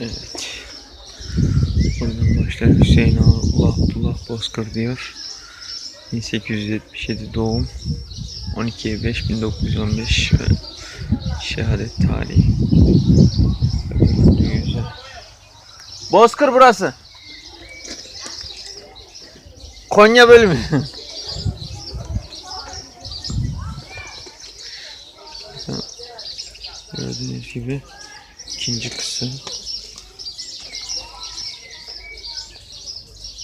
Evet. Buradan başlar Hüseyin Oğlu Abdullah Bozkır diyor. 1877 doğum. 12 5 1915 ve şehadet tarihi. Bozkır burası. Konya bölümü. Gördüğünüz gibi ikinci kısım.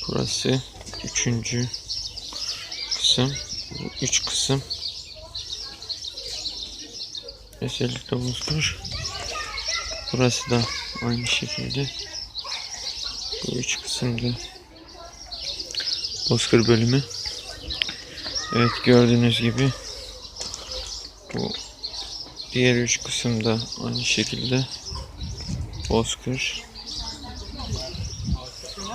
Burası üçüncü kısım. Bu üç kısım. Özellikle bozkır. Burası da aynı şekilde. Bu üç kısımda bozkır bölümü. Evet gördüğünüz gibi bu diğer üç kısımda aynı şekilde bozkır.